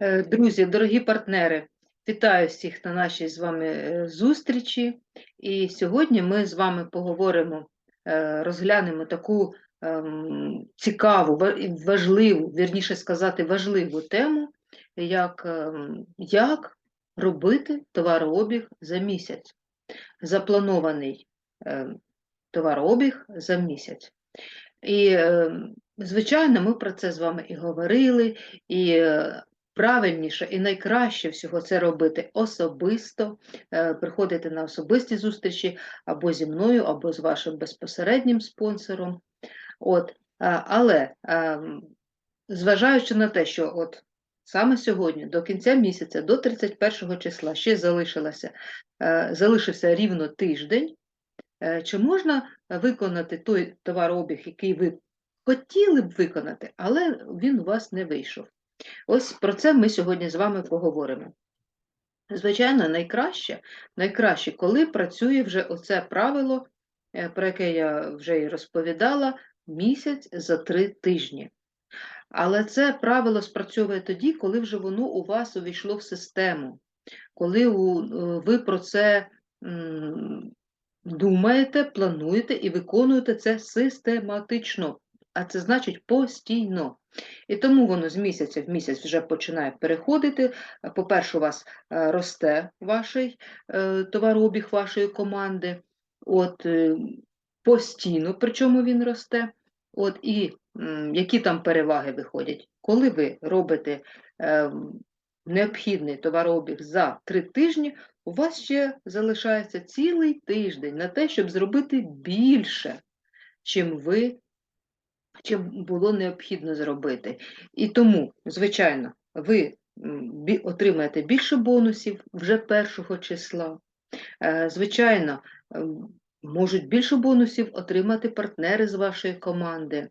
Е, Друзі, дорогі партнери, вітаю всіх на нашій з вами е, зустрічі. І сьогодні ми з вами поговоримо, е, розглянемо таку ем, цікаву, важливу, вірніше сказати, важливу тему, як, ем, як робити товарообіг за місяць. Запланований ем, товарообіг за місяць. І, звичайно, ми про це з вами і говорили, і правильніше і найкраще всього це робити особисто, е, приходити на особисті зустрічі або зі мною, або з вашим безпосереднім спонсором. От, але ем, зважаючи на те, що от саме сьогодні, до кінця місяця, до 31 числа, ще залишилося, е, залишився рівно тиждень, е, чи можна виконати той товарообіг, який ви хотіли б виконати, але він у вас не вийшов? Ось про це ми сьогодні з вами поговоримо. Звичайно, найкраще, найкраще, коли працює вже оце правило, е, про яке я вже і розповідала, місяць за три тижні. Але це правило спрацьовує тоді, коли вже воно у вас увійшло в систему, коли е, ви про це думаєте, плануєте і виконуєте це систематично, а це значить постійно. І тому воно з місяця в місяць вже починає переходити. По-перше, у вас е, росте ваш товарообіг вашої команди, от, е, постійно, причому він росте. От, і які там переваги виходять? Коли ви робите е, необхідний товарообіг за три тижні, у вас ще залишається цілий тиждень на те, щоб зробити більше, чим ви чим було необхідно зробити. І тому, звичайно, ви отримаєте більше бонусів вже першого числа. Е, Звичайно, можуть більше бонусів отримати партнери з вашої команди.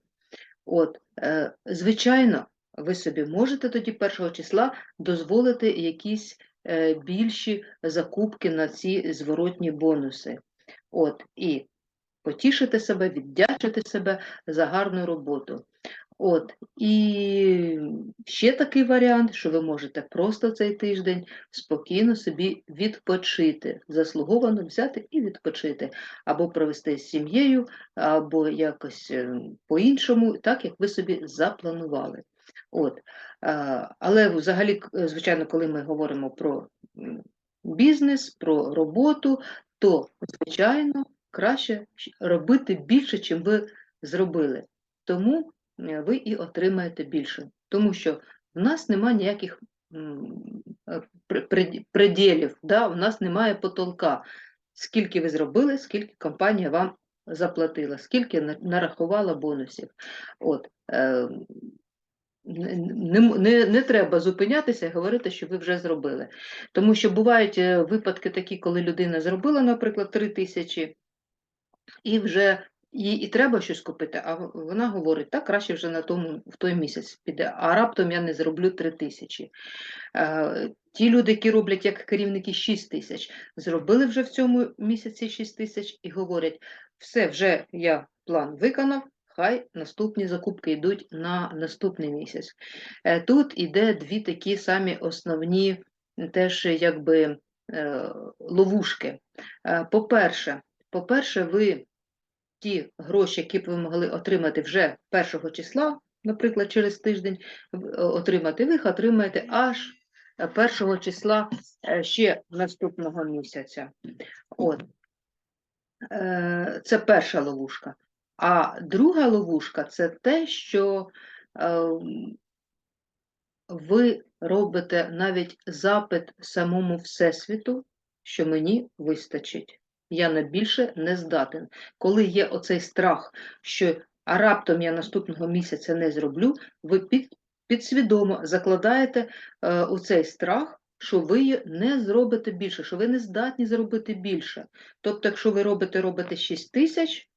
От, е, звичайно, ви собі можете тоді першого числа дозволити якісь е, більші закупки на ці зворотні бонуси. От, і потішити себе, віддячити себе за гарну роботу. От, і ще такий варіант, що ви можете просто цей тиждень спокійно собі відпочити, заслуговано взяти і відпочити, або провести з сім'єю, або якось е, по-іншому, так як ви собі запланували. От. Але взагалі, звичайно, коли ми говоримо про бізнес, про роботу, то, звичайно, краще робити більше, чим ви зробили. Тому е, ви і отримаєте більше. Тому що в нас немає ніяких е, пр- пред- преділів, да? в нас немає потолка. Скільки ви зробили, скільки компанія вам заплатила, скільки нарахувала бонусів. От, е, не, не, не, треба зупинятися і говорити, що ви вже зробили. Тому що бувають випадки такі, коли людина зробила, наприклад, 3 тисячі, і вже їй і треба щось купити, а вона говорить, так краще вже на тому в той місяць піде, а раптом я не зроблю 3 тисячі. Е, Ті люди, які роблять як керівники 6 тисяч, зробили вже в цьому місяці 6 тисяч і говорять, все, вже я план виконав, хай наступні закупки йдуть на наступний місяць. Е, Тут іде дві такі самі основні теж якби е, ловушки. По-перше, по-перше, ви ті гроші, які б ви могли отримати вже першого числа, наприклад, через тиждень е, отримати, ви їх отримаєте аж е, першого числа е, ще наступного місяця. От. Е, Це перша ловушка. А друга ловушка це те, що ем, ви робите навіть запит самому Всесвіту, що мені вистачить. Я на більше не здатен. Коли є оцей страх, що а раптом я наступного місяця не зроблю, ви під, підсвідомо закладаєте е, у цей страх, що ви не зробите більше, що ви не здатні зробити більше. Тобто, якщо ви робите, робите 6 тисяч,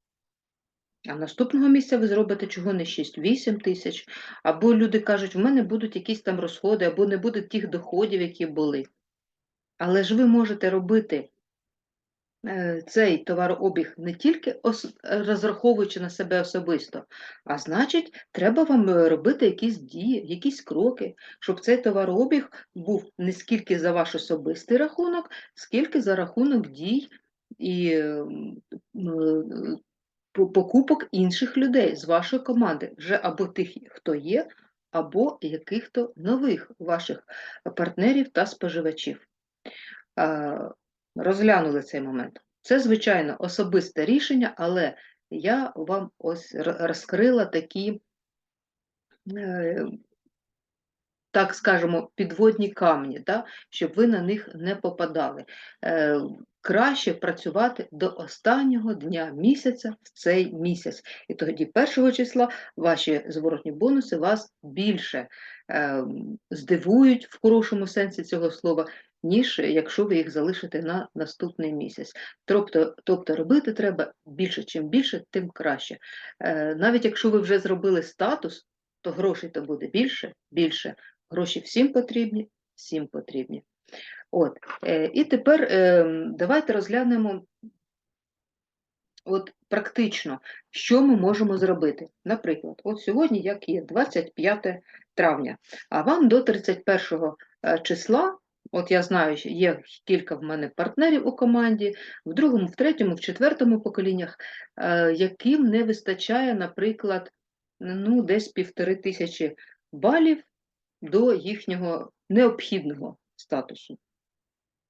а наступного місяця ви зробите чого не 6-8 тисяч, або люди кажуть, в мене будуть якісь там розходи, або не буде тих доходів, які були. Але ж ви можете робити цей товарообіг не тільки розраховуючи на себе особисто, а значить, треба вам е, робити якісь дії, якісь кроки, щоб цей товарообіг був не скільки за ваш особистий рахунок, скільки за рахунок дій і покупок інших людей з вашої команди, вже або тих, хто є, або яких-то нових ваших партнерів та споживачів. Розглянули цей момент. Це, звичайно, особисте рішення, але я вам ось розкрила такі, е, так скажемо, підводні камні, да, щоб ви на них не попадали. Е, Краще працювати до останнього дня місяця в цей місяць. І тоді першого числа ваші зворотні бонуси вас більше е, здивують в хорошому сенсі цього слова, ніж якщо ви їх залишите на наступний місяць. Тобто, тобто робити треба більше, чим більше, тим краще. Е, Навіть якщо ви вже зробили статус, то грошей то буде більше, більше. Гроші всім потрібні, всім потрібні. От, е, і тепер е, давайте розглянемо от практично, що ми можемо зробити. Наприклад, от сьогодні, як є 25 травня, а вам до 31 е, числа, от я знаю, що є кілька в мене партнерів у команді, в другому, в третьому, в четвертому поколіннях, е, яким не вистачає, наприклад, ну, десь півтори тисячі балів до їхнього необхідного статусу.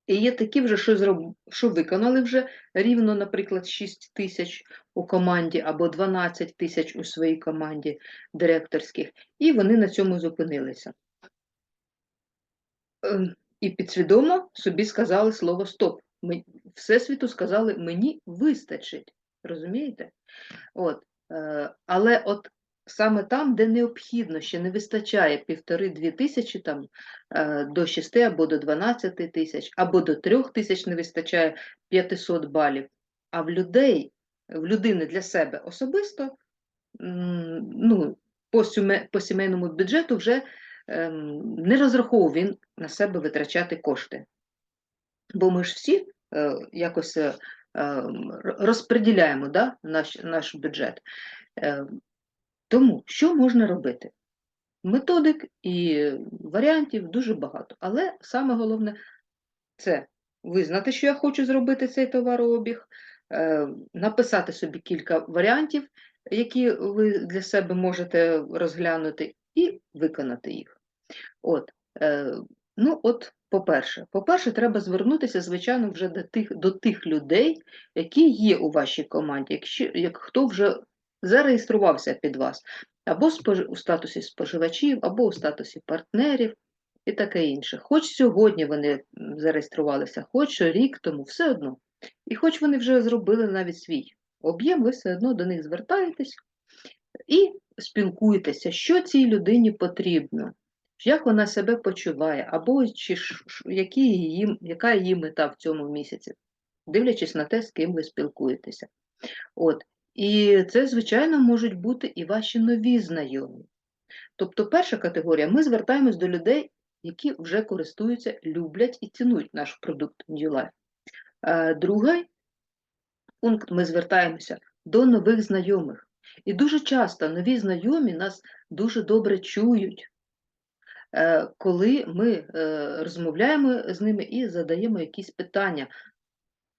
І є такі вже, що зроб... що виконали вже рівно, наприклад, 6 тисяч у команді або 12 тисяч у своїй команді директорських, і вони на цьому зупинилися. І підсвідомо собі сказали слово стоп. Ми... Всесвіту сказали, мені вистачить. Розумієте? От. е, Але от саме там, де необхідно, ще не вистачає півтори-дві тисячі там, е, до 6 або до 12 тисяч, або до 3 тисяч не вистачає 500 балів. А в людей, в людини для себе особисто, ну, по, сімейному бюджету вже не розраховував він на себе витрачати кошти. Бо ми ж всі е, якось е, ем, розподіляємо да, наш, наш бюджет. Е, Тому що можна робити? Методик і варіантів дуже багато. Але саме головне це визнати, що я хочу зробити цей товарообіг, написати собі кілька варіантів, які ви для себе можете розглянути, і виконати їх. От, е, ну от, по-перше, по-перше, треба звернутися, звичайно, вже до тих, до тих людей, які є у вашій команді, якщо, як хто вже зареєструвався під вас, або спож... у статусі споживачів, або у статусі партнерів і таке інше. Хоч сьогодні вони зареєструвалися, хоч рік тому, все одно. І хоч вони вже зробили навіть свій об'єм, ви все одно до них звертаєтесь і спілкуєтеся, що цій людині потрібно, як вона себе почуває, або чи, які її, яка її мета в цьому місяці, дивлячись на те, з ким ви спілкуєтеся. От. І це, звичайно, можуть бути і ваші нові знайомі. Тобто, перша категорія, ми звертаємось до людей, які вже користуються, люблять і цінують наш продукт New Life. Другий пункт ми звертаємося до нових знайомих. І дуже часто нові знайомі нас дуже добре чують, коли ми е, розмовляємо з ними і задаємо якісь питання.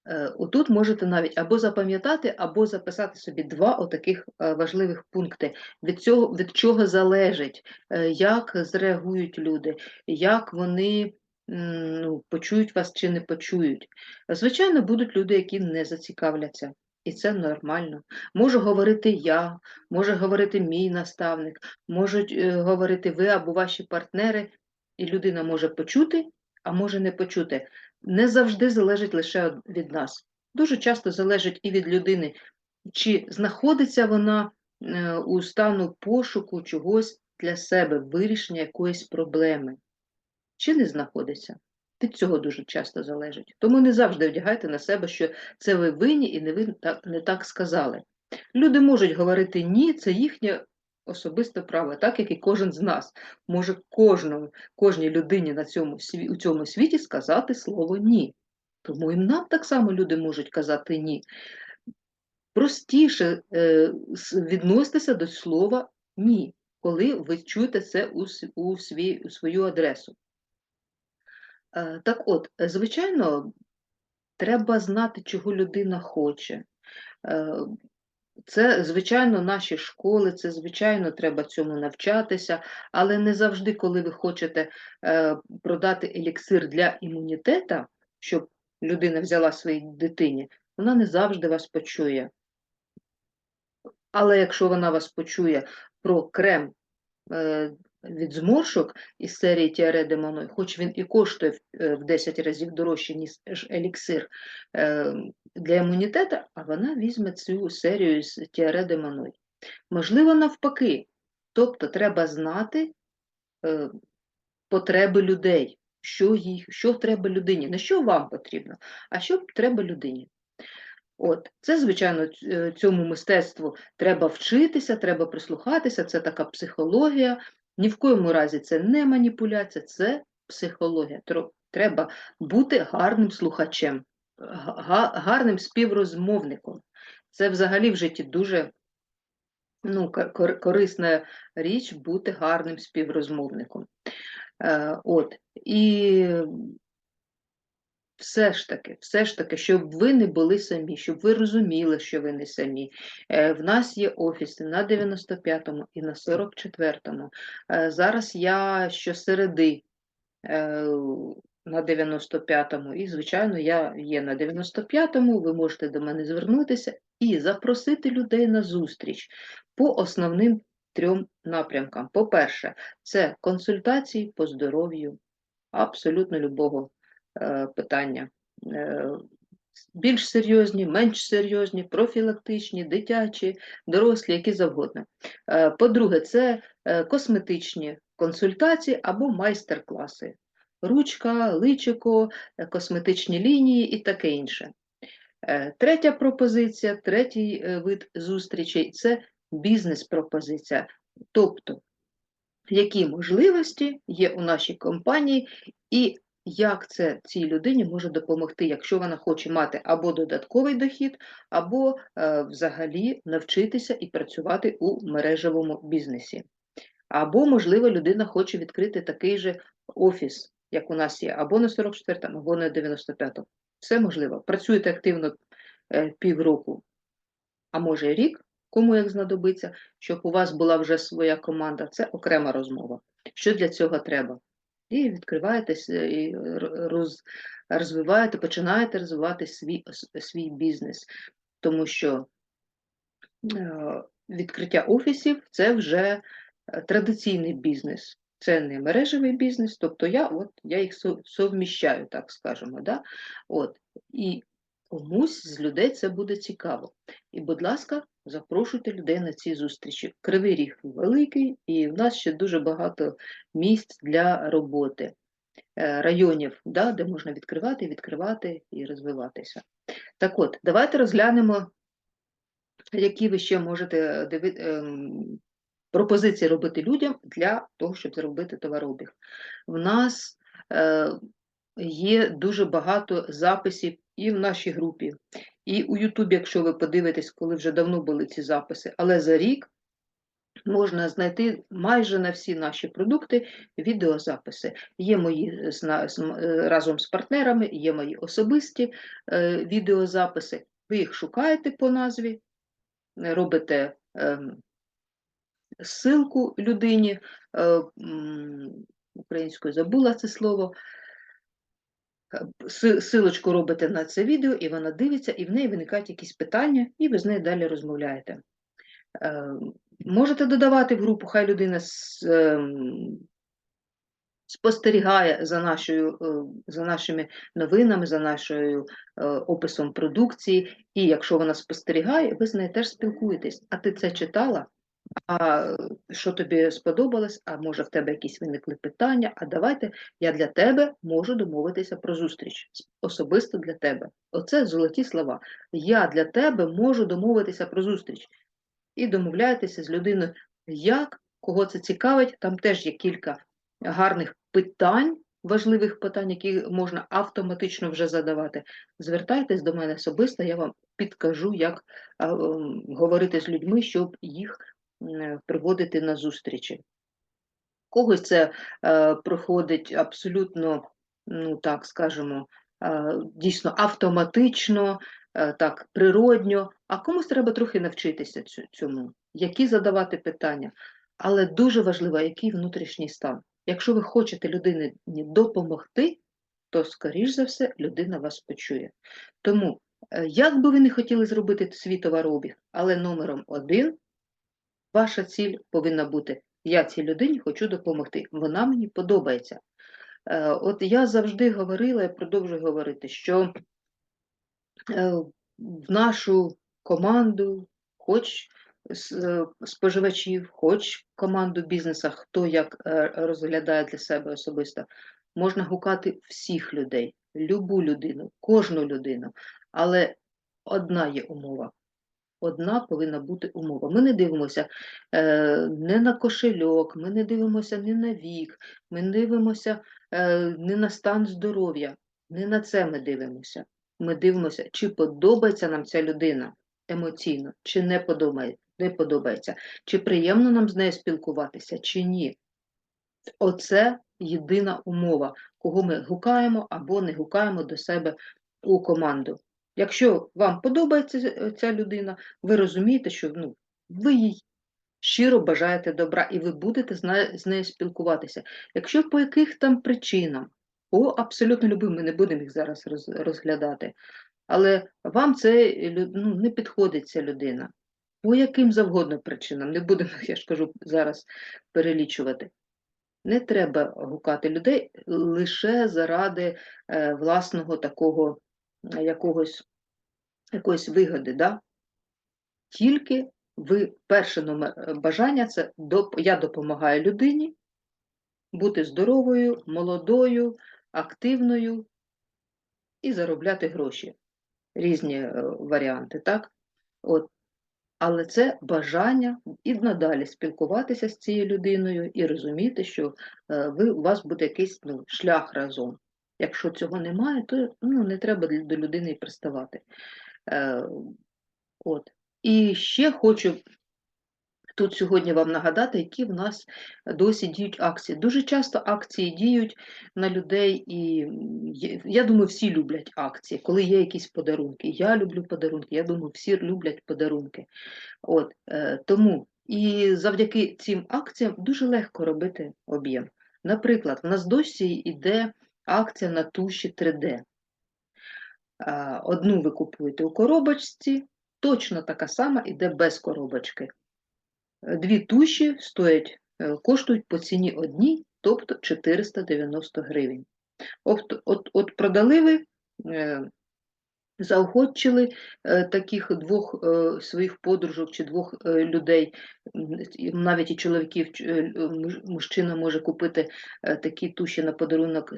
Е, Отут можете навіть або запам'ятати, або записати собі два отаких е, важливих пункти. Від цього від чого залежить, е, як зреагують люди, як вони ну, почують вас чи не почують. Звичайно, будуть люди, які не зацікавляться, і це нормально. Можу говорити я, може говорити мій наставник, можуть е, говорити ви або ваші партнери, і людина може почути, а може не почути не завжди залежить лише від нас. Дуже часто залежить і від людини, чи знаходиться вона е, у стану пошуку чогось для себе, вирішення якоїсь проблеми, чи не знаходиться. Від цього дуже часто залежить. Тому не завжди одягайте на себе, що це ви винні і не ви так, не так сказали. Люди можуть говорити ні, це їхнє особисте право, так як і кожен з нас може кожному, кожній людині на цьому, у цьому світі сказати слово ні. Тому і нам так само люди можуть казати ні. Простіше е, відноситися до слова ні, коли ви чуєте це у, у, свій, у свою адресу. Е, Так от, е, звичайно, треба знати, чого людина хоче. Е, Це, звичайно, наші школи, це, звичайно, треба цьому навчатися, але не завжди, коли ви хочете продати еліксир для імунітета, щоб людина взяла своїй дитині, вона не завжди вас почує. Але якщо вона вас почує про крем від зморшок із серії Тіаре де Маной, хоч він і коштує в, е, 10 разів дорожче, ніж еліксир е, для імунітету, а вона візьме цю серію з Тіаре де Маной. Можливо, навпаки. Тобто треба знати е, потреби людей, що, їх, що треба людині, не що вам потрібно, а що треба людині. От, це, звичайно, цьому мистецтву треба вчитися, треба прислухатися, це така психологія. Ні в коєму разі це не маніпуляція, це психологія. Треба бути гарним слухачем, га- га- гарним співрозмовником. Це взагалі в житті дуже ну, кор- кор- корисна річ бути гарним співрозмовником. Е, От, і все ж таки, все ж таки, щоб ви не були самі, щоб ви розуміли, що ви не самі. Е, В нас є офіси на 95-му і на 44-му. Е, Зараз я щосереди е, на 95-му, і, звичайно, я є на 95-му, ви можете до мене звернутися і запросити людей на зустріч по основним трьом напрямкам. По-перше, це консультації по здоров'ю абсолютно любого питання. Е, більш серйозні, менш серйозні, профілактичні, дитячі, дорослі, які завгодно. Е, По-друге, це е, косметичні консультації або майстер-класи. Ручка, личико, е, косметичні лінії і таке інше. Е, Третя пропозиція, третій е, вид зустрічей це бізнес-пропозиція. Тобто, які можливості є у нашій компанії, і як це цій людині може допомогти, якщо вона хоче мати або додатковий дохід, або е, взагалі навчитися і працювати у мережевому бізнесі. Або, можливо, людина хоче відкрити такий же офіс, як у нас є, або на 44-му, або на 95-му. Все можливо. Працюєте активно е, півроку, а може рік, кому як знадобиться, щоб у вас була вже своя команда, це окрема розмова. Що для цього треба? І відкриваєтесь і роз, розвиваєте, починаєте розвивати свій, свій бізнес, тому що е, відкриття офісів це вже е, традиційний бізнес. Це не мережевий бізнес, тобто я, от, я їх совміщаю, так скажемо. Да? От, і комусь з людей це буде цікаво. І, будь ласка, запрошуйте людей на ці зустрічі. Кривий ріг великий, і в нас ще дуже багато місць для роботи, е, районів, да, де можна відкривати, відкривати і розвиватися. Так от, давайте розглянемо, які ви ще можете диви... ем, пропозиції робити людям для того, щоб зробити товарообіг. В нас е, є дуже багато записів і в нашій групі, і у Ютубі, якщо ви подивитесь, коли вже давно були ці записи, але за рік можна знайти майже на всі наші продукти відеозаписи. Є мої е, разом з партнерами, є мої особисті е, відеозаписи. Ви їх шукаєте по назві, робите ем, ссылку людині, е, українською забула це слово. Е, си- Силочку робите на це відео, і вона дивиться, і в неї виникають якісь питання, і ви з нею далі розмовляєте. Е, Можете додавати в групу, хай людина ем, спостерігає за, нашою, е, за нашими новинами, за нашою е, описом продукції, і якщо вона спостерігає, ви з нею теж спілкуєтесь. А ти це читала? А що тобі сподобалось? А може в тебе якісь виникли питання? А давайте я для тебе можу домовитися про зустріч особисто для тебе. Оце золоті слова. Я для тебе можу домовитися про зустріч. І домовляєтеся з людиною, як, кого це цікавить. Там теж є кілька гарних питань, важливих питань, які можна автоматично вже задавати, звертайтесь до мене особисто, я вам підкажу, як говорити з людьми, щоб їх приводити на зустрічі. Когось це е, проходить абсолютно, ну так скажемо, е, дійсно автоматично, е, так, природньо, а комусь треба трохи навчитися цьому, які задавати питання. Але дуже важливо, який внутрішній стан. Якщо ви хочете людині допомогти, то, скоріш за все, людина вас почує. Тому, е, як би ви не хотіли зробити свій товарообіг, але номером один Ваша ціль повинна бути: я цій людині хочу допомогти. Вона мені подобається. Е, От я завжди говорила і продовжую говорити, що е, в нашу команду, хоч е, споживачів, хоч команду бізнесу, хто як розглядає для себе особисто, можна гукати всіх людей, любу людину, кожну людину. Але одна є умова. Одна повинна бути умова. Ми не дивимося е, не на кошельок, ми не дивимося не на вік, ми дивимося е, не на стан здоров'я. Не на це ми дивимося. Ми дивимося, чи подобається нам ця людина емоційно, чи не подобає- не подобається, чи приємно нам з нею спілкуватися, чи ні. Оце єдина умова, кого ми гукаємо або не гукаємо до себе у команду. Якщо вам подобається ця- ця людина, ви розумієте, що ну, ви їй щиро бажаєте добра і ви будете з нею, спілкуватися. Якщо по яких там причинам, по абсолютно любим, ми не будемо їх зараз розглядати, але вам це ну, не підходить ця людина. По яким завгодно причинам, не будемо, я ж кажу, зараз перелічувати. Не треба гукати людей лише заради е, власного такого е, якогось, якоїсь вигоди. Да? Тільки ви перше номер е, бажання це я допомагаю людині бути здоровою, молодою, активною і заробляти гроші. Різні е, варіанти, так? От. Але це бажання і надалі спілкуватися з цією людиною і розуміти, що е, ви, у вас буде якийсь ну, шлях разом. Якщо цього немає, то ну, не треба до людини приставати. Е, от. І ще хочу тут сьогодні вам нагадати, які в нас досі діють акції. Дуже часто акції діють на людей, і я думаю, всі люблять акції, коли є якісь подарунки. Я люблю подарунки, я думаю, всі люблять подарунки. От, е, тому і завдяки цим акціям дуже легко робити об'єм. Наприклад, в нас досі йде акція на туші 3D. Одну ви купуєте у коробочці, точно така сама іде без коробочки. Е, Дві туші стоять, е, коштують по ціні одній, тобто 490 гривень. От, от, от продали ви заохочили е, таких двох е, своїх подружок чи двох е, людей, навіть і чоловіків, мужчина може купити такі туші на подарунок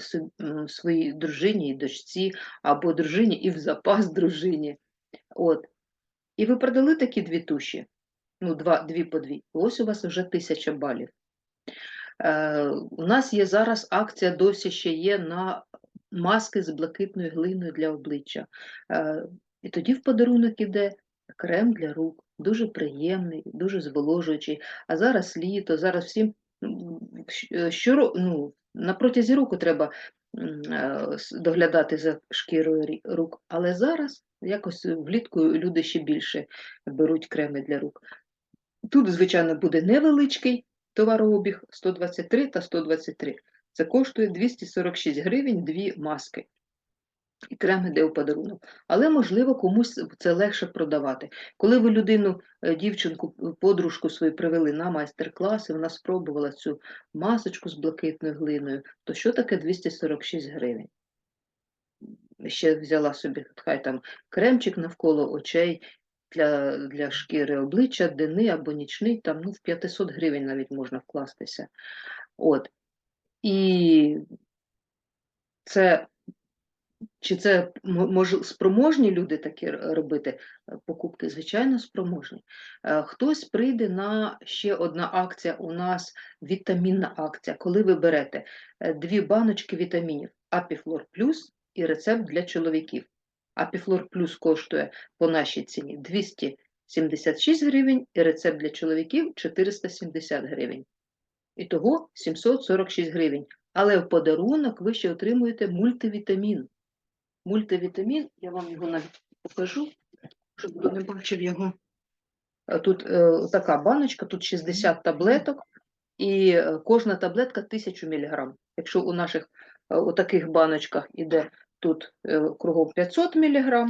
своїй дружині дочці, або дружині і в запас дружині. От. І ви продали такі дві туші, ну, два, дві по дві. Ось у вас вже тисяча балів. Е, у нас є зараз акція, досі ще є на маски з блакитною глиною для обличчя. Е, і тоді в подарунок іде крем для рук, дуже приємний, дуже зволожуючий. А зараз літо, зараз всім м, щ- щоро, ну, на протязі року треба е, доглядати за шкірою рук. Але зараз якось влітку люди ще більше беруть креми для рук. Тут, звичайно, буде невеличкий товарообіг 123 та 123. Це коштує 246 гривень дві маски. І крем іде у подарунок. Але, можливо, комусь це легше продавати. Коли ви людину, е, дівчинку, е, подружку свою привели на майстер-клас, і вона спробувала цю масочку з блакитною глиною, то що таке 246 гривень? Ще взяла собі, хай там кремчик навколо очей для, для шкіри обличчя, денний або нічний, там ну, в 500 гривень навіть можна вкластися. От. І це Чи це мо- мож, спроможні люди такі робити покупки? Звичайно, спроможні. Е, Хтось прийде на ще одна акція у нас вітамінна акція, коли ви берете е, дві баночки вітамінів Апіфлор Плюс і рецепт для чоловіків. Апіфлор Плюс коштує по нашій ціні 276 гривень і рецепт для чоловіків 470 гривень. Ітого 746 гривень. Але в подарунок ви ще отримуєте мультивітамін. Мультивітамін, я вам його навіть покажу, щоб ви не бачив його. Тут е, така баночка, тут 60 таблеток, і е, кожна таблетка 1000 мг. Якщо у наших е, у таких баночках іде тут е, кругом 500 мг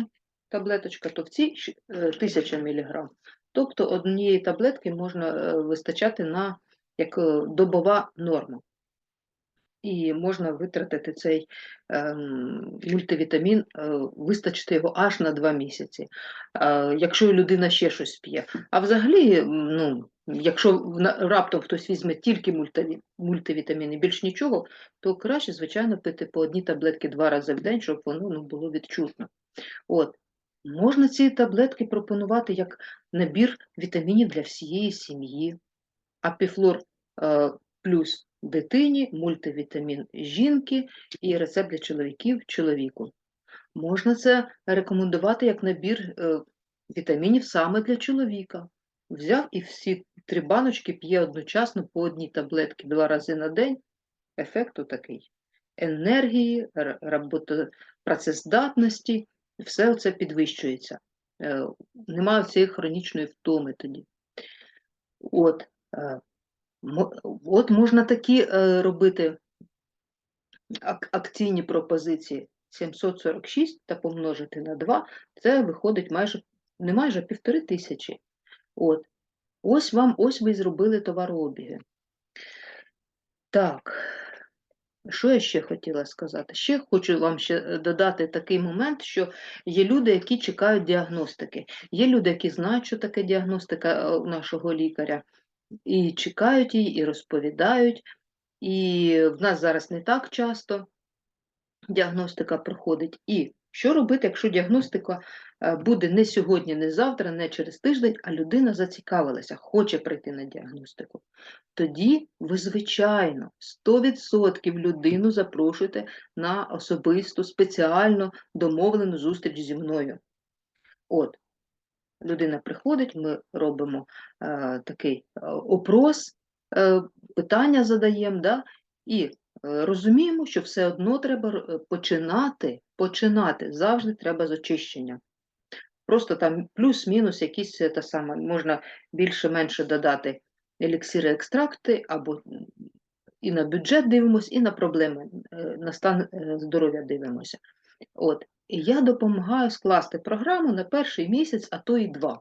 таблеточка, то в цій е, 1000 мг. Тобто однієї таблетки можна е, вистачати на як е, добова норма. І можна витратити цей ем, мультивітамін, е, вистачити його аж на 2 місяці. Е, якщо людина ще щось п'є. А взагалі, ну, якщо раптом хтось візьме тільки мультиві- мультивітамін і більш нічого, то краще, звичайно, пити по одній таблетки два рази в день, щоб воно ну, було відчутно. От. Можна ці таблетки пропонувати як набір вітамінів для всієї сім'ї. Апіфлор е, плюс дитині, мультивітамін жінки і рецепт для чоловіків чоловіку. Можна це рекомендувати як набір е, вітамінів саме для чоловіка. Взяв і всі три баночки п'є одночасно по одній таблетці два рази на день. Ефект такий. Енергії, працездатності, все це підвищується. Е, Немає цієї хронічної втоми тоді. От, от можна такі е, робити акційні пропозиції 746 та помножити на 2, це виходить майже не майже півтори тисячі. От. Ось вам, ось ви зробили товарообіги. Так, що я ще хотіла сказати? Ще хочу вам ще е, додати такий момент, що є люди, які чекають діагностики. Є люди, які знають, що таке діагностика е, нашого лікаря, і чекають її, і розповідають. І в нас зараз не так часто діагностика проходить. І що робити, якщо діагностика е, буде не сьогодні, не завтра, не через тиждень, а людина зацікавилася, хоче прийти на діагностику? Тоді ви, звичайно, 100% людину запрошуєте на особисту, спеціально домовлену зустріч зі мною. От, людина приходить, ми робимо е, такий е, опрос, е, питання задаємо, да, і е, розуміємо, що все одно треба е, починати, починати, завжди треба з очищення. Просто там плюс-мінус якісь та саме, можна більше-менше додати еліксири, екстракти, або і на бюджет дивимося, і на проблеми, на стан здоров'я дивимося. От. І я допомагаю скласти програму на перший місяць, а то і два.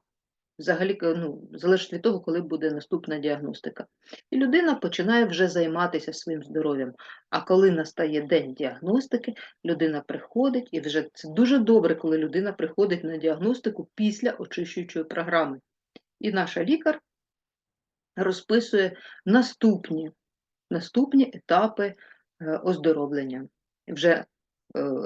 Взагалі, ну, залежить від того, коли буде наступна діагностика. І людина починає вже займатися своїм здоров'ям. А коли настає день діагностики, людина приходить, і вже це дуже добре, коли людина приходить на діагностику після очищуючої програми. І наша лікар розписує наступні, наступні етапи е, оздоровлення. Вже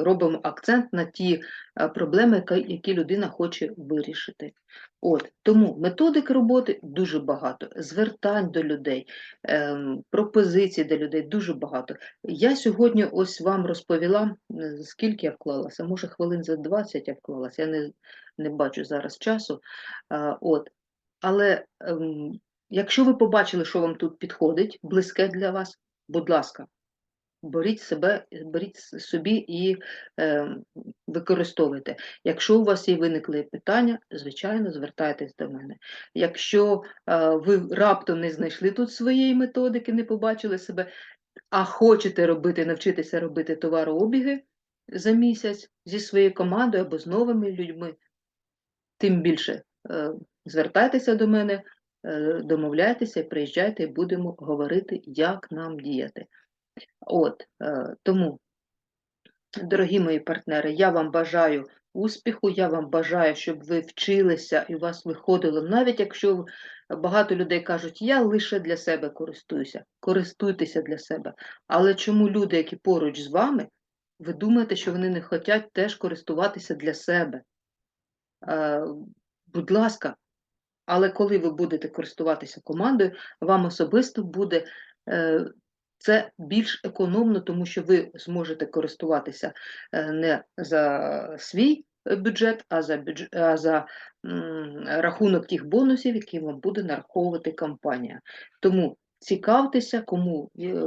робимо акцент на ті е, проблеми, які людина хоче вирішити. От, тому методик роботи дуже багато, звертань до людей, ем, пропозицій до людей дуже багато. Я сьогодні ось вам розповіла, е, скільки я вклалася, може хвилин за 20 я вклалася, я не, не бачу зараз часу. От. Але ем, якщо ви побачили, що вам тут підходить, близьке для вас, будь ласка, беріть себе, беріть собі і е, використовуйте. Якщо у вас є виникли питання, звичайно, звертайтесь до мене. Якщо е, ви раптом не знайшли тут своєї методики, не побачили себе, а хочете робити, навчитися робити товарообіги за місяць зі своєю командою або з новими людьми, тим більше е, звертайтеся до мене, е, домовляйтеся, приїжджайте і будемо говорити, як нам діяти. От, е, тому, дорогі мої партнери, я вам бажаю успіху, я вам бажаю, щоб ви вчилися і у вас виходило, навіть якщо багато людей кажуть, я лише для себе користуюся, користуйтеся для себе. Але чому люди, які поруч з вами, ви думаєте, що вони не хочуть теж користуватися для себе. Е, Будь ласка, але коли ви будете користуватися командою, вам особисто буде е, це більш економно, тому що ви зможете користуватися е, не за свій е, бюджет, а за, бюджет, а за рахунок тих бонусів, які вам буде нараховувати компанія. Тому цікавтеся, кому е,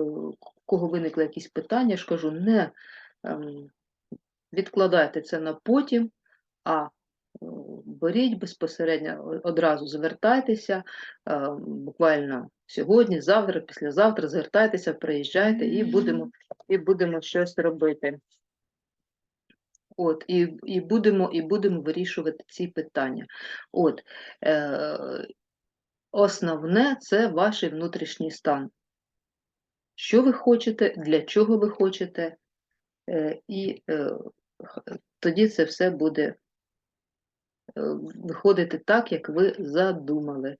кого виникли якісь питання, я ж кажу, не ем, відкладайте це на потім, а беріть безпосередньо, одразу звертайтеся, буквально сьогодні, завтра, післязавтра звертайтеся, приїжджайте і будемо, і будемо щось робити. От, і, і, будемо, і будемо вирішувати ці питання. От, е, основне це ваш внутрішній стан. Що ви хочете, для чого ви хочете, е, і е, тоді це все буде е, виходити так, як ви задумали.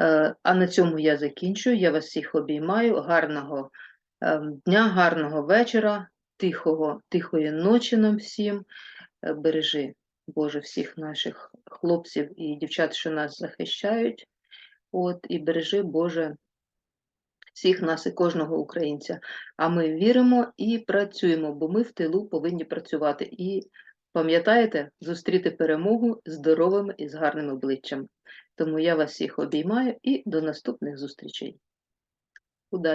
Е, А на цьому я закінчую. Я вас всіх обіймаю. Гарного ем, дня, гарного вечора, тихого, тихої ночі нам всім. Е, Бережи, Боже, всіх наших хлопців і дівчат, що нас захищають. От, і бережи, Боже, всіх нас і кожного українця. А ми віримо і працюємо, бо ми в тилу повинні працювати. І пам'ятаєте, зустріти перемогу здоровим і з гарним обличчям. Тому я вас всіх обіймаю і до наступних зустрічей. Удачі!